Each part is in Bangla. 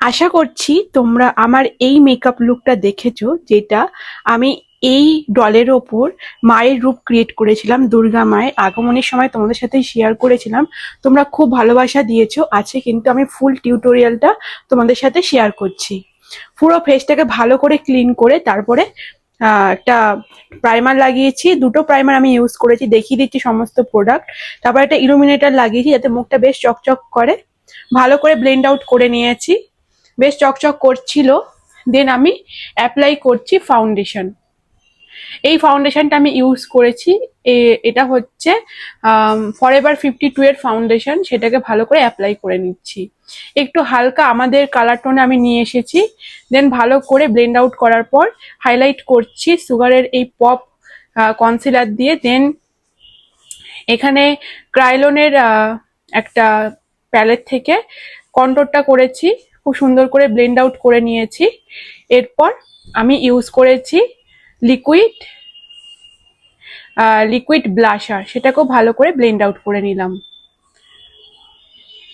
আশা করছি তোমরা আমার এই মেকআপ লুকটা দেখেছ, যেটা আমি এই ডলের ওপর মায়ের রূপ ক্রিয়েট করেছিলাম, দুর্গা মায়ের আগমনের সময় তোমাদের সাথে শেয়ার করেছিলাম। তোমরা খুব ভালোবাসা দিয়েছ, আছে কিন্তু আমি ফুল টিউটোরিয়ালটা তোমাদের সাথে শেয়ার করছি। পুরো ফেসটাকে ভালো করে ক্লিন করে তারপরে একটা প্রাইমার লাগিয়েছি, দুটো প্রাইমার আমি ইউজ করেছি, দেখিয়ে দিচ্ছি সমস্ত প্রোডাক্ট তারপর একটা ইলুমিনেটর লাগিয়েছি, যাতে মুখটা বেশ চকচক করে। ভালো করে ব্লেন্ড আউট করে নিয়েছি। বেশ চকচক করছিল। দেন আমি অ্যাপ্লাই করছি ফাউন্ডেশন এই ফাউন্ডেশনটা আমি ইউজ করেছি। এটা হচ্ছে ফর এভার ফিফটি টু এর ফাউন্ডেশন সেটাকে ভালো করে অ্যাপ্লাই করে নিচ্ছি। একটু হালকা আমাদের কালার টোনে আমি নিয়ে এসেছি। দেন ভালো করে ব্লেন্ড আউট করার পর হাইলাইট করছি সুগারের এই পপ কনসিলার দিয়ে। দেন এখানে ক্রাইলনের একটা প্যালেট থেকে কন্ট্রোলটা করেছি। খুব সুন্দর করে ব্লেন্ড আউট করে নিয়েছি। এরপর আমি ইউজ করেছি লিকুইড লিকুইড ব্লাশার সেটাকেও ভালো করে ব্লেন্ড আউট করে নিলাম।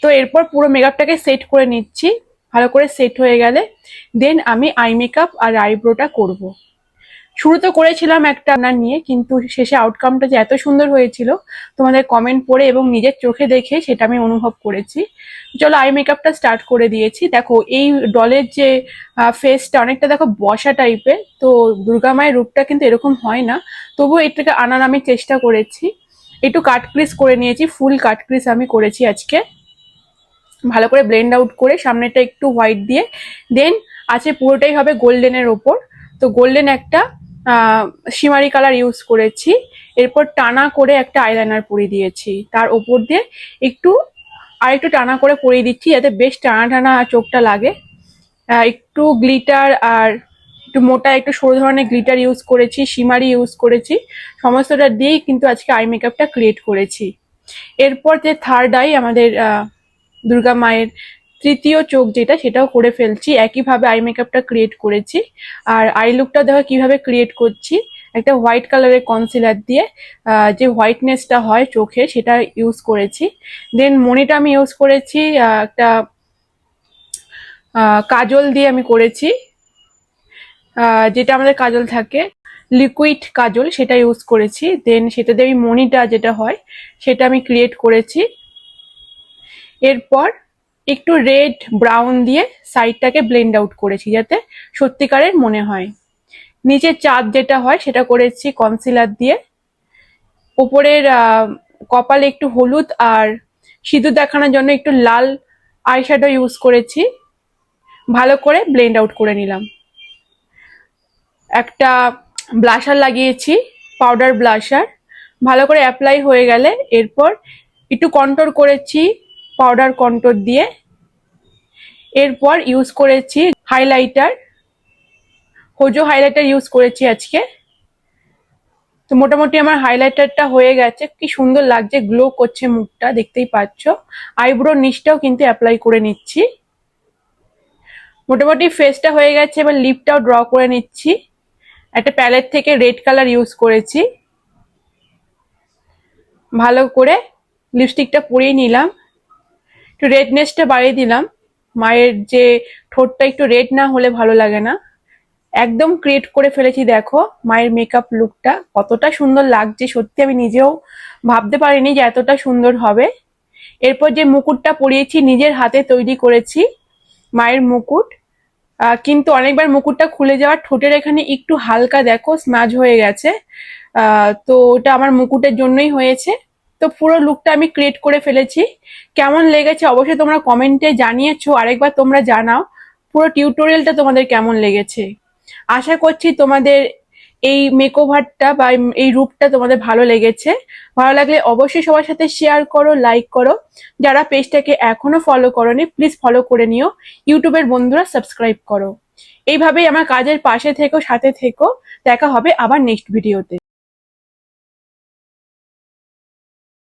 তো এরপর পুরো মেকআপটাকে সেট করে নিচ্ছি। ভালো করে সেট হয়ে গেলে দেন আমি আই মেকআপ আর আইব্রোটা করব। শুরু তো করেছিলাম একটা না নিয়ে, কিন্তু শেষে আউটকামটা যে এত সুন্দর হয়েছিল, তোমাদের কমেন্ট পড়ে এবং নিজের চোখে দেখে সেটা আমি অনুভব করেছি। চলো আই মেকআপটা স্টার্ট করে দিয়েছি। দেখো, এই ডলের যে ফেসটা অনেকটা দেখো বসা টাইপের তো দুর্গা মায়ের রূপটা কিন্তু এরকম হয় না। তবুও এটাকে আনার আমি চেষ্টা করেছি। একটু কাট ক্রিস করে নিয়েছি ফুল কাট ক্রিস আমি করেছি আজকে। ভালো করে ব্লেন্ড আউট করে সামনেটা একটু হোয়াইট দিয়ে দেন আছে পুরোটাই হবে গোল্ডেনের ওপর। তো গোল্ডেন একটা শিমারি কালার ইউজ করেছি। এরপর টানা করে একটা আইলাইনার পরিয়ে দিয়েছি। তার ওপর দিয়ে একটু আর একটু টানা করে পরিয়ে দিচ্ছি যাতে বেশ টানা টানা চোখটা লাগে। একটু গ্লিটার আর একটু মোটা, একটু সরু ধরনের গ্লিটার ইউজ করেছি শিমারি ইউজ করেছি। সমস্তটা দিয়েই কিন্তু আজকে আই মেকআপটা ক্রিয়েট করেছি। এরপর যে থার্ড আই আমাদের দুর্গা মায়ের তৃতীয় চোখ যেটা, সেটাও করে ফেলছি। একইভাবে আই মেকআপটা ক্রিয়েট করেছি। আর আই লুকটা দেখো কীভাবে ক্রিয়েট করছি। একটা হোয়াইট কালারের কনসিলার দিয়ে যে হোয়াইটনেসটা হয় চোখে, সেটা ইউজ করেছি। দেন মনিটা আমি ইউজ করেছি একটা কাজল দিয়ে আমি করেছি। যেটা আমাদের কাজল থাকে লিকুইড কাজল, সেটা ইউজ করেছি। দেন সেটা দিয়ে আমি মনিটা যেটা হয়, সেটা আমি ক্রিয়েট করেছি। এরপর একটু রেড ব্রাউন দিয়ে সাইডটাকে ব্লেন্ড আউট করেছি যাতে সত্যিকারের মনে হয়। নিচে চাঁদ যেটা হয় সেটা করেছি কনসিলার দিয়ে। উপরের আহ, কপালে একটু হলুদ আর সিঁদুর দেখানোর জন্য একটু লাল আইশ্যাডো ইউজ করেছি। ভালো করে ব্লেন্ড আউট করে নিলাম। একটা ব্লাশার লাগিয়েছি পাউডার ব্লাশার ভালো করে অ্যাপ্লাই হয়ে গেলে এরপর একটু কন্ট্রোল করেছি পাউডার কন্ট্রোল দিয়ে এরপর ইউজ করেছি হাইলাইটার হোজো হাইলাইটার ইউজ করেছি আজকে। তো মোটামুটি আমার হাইলাইটারটা হয়ে গেছে। কি সুন্দর লাগছে গ্লো করছে মুখটা, দেখতেই পাচ্ছ। আইব্রো নিচটাও কিন্তু অ্যাপ্লাই করে নিচ্ছি। মোটামুটি ফেসটা হয়ে গেছে, এবার লিপটাও ড্র করে নিচ্ছি। একটা প্যালেট থেকে রেড কালার ইউজ করেছি। ভালো করে লিপস্টিকটা পরিয়ে নিলাম। একটু রেডনেসটা বাড়িয়ে দিলাম। মায়ের যে ঠোঁটটা একটু রেড না হলে ভালো লাগে না। একদম ক্রিয়েট করে ফেলেছি, দেখো, মায়ের মেকআপ লুকটা কতটা সুন্দর লাগছে, সত্যি আমি নিজেও ভাবতে পারিনি যে এতটা সুন্দর হবে। এরপর যে মুকুটটা পরিয়েছি, নিজের হাতে তৈরি করেছি মায়ের মুকুট। কিন্তু অনেকবার মুকুটটা খুলে যাওয়ার ঠোঁটের এখানে একটু হালকা, দেখো স্মাজ হয়ে গেছে। তো ওটা আমার মুকুটের জন্যই হয়েছে। তো পুরো লুকটা আমি ক্রিয়েট করে ফেলেছি। কেমন লেগেছে অবশ্যই তোমরা কমেন্টে জানিয়েছো, আরেকবার তোমরা জানাও। পুরো টিউটোরিয়ালটা তোমাদের কেমন লেগেছে? আশা করছি তোমাদের এই মেকওভারটা বা এই রূপটা তোমাদের ভালো লেগেছে। ভালো লাগলে অবশ্যই সবার সাথে শেয়ার করো লাইক করো। যারা পেজটাকে এখনও ফলো করোনি প্লিজ ফলো করে নিও। ইউটিউবের বন্ধুরা সাবস্ক্রাইব করো। এইভাবেই আমার কাজের পাশে থেকো, সাথে থেকো। দেখা হবে আবার নেক্সট ভিডিওতে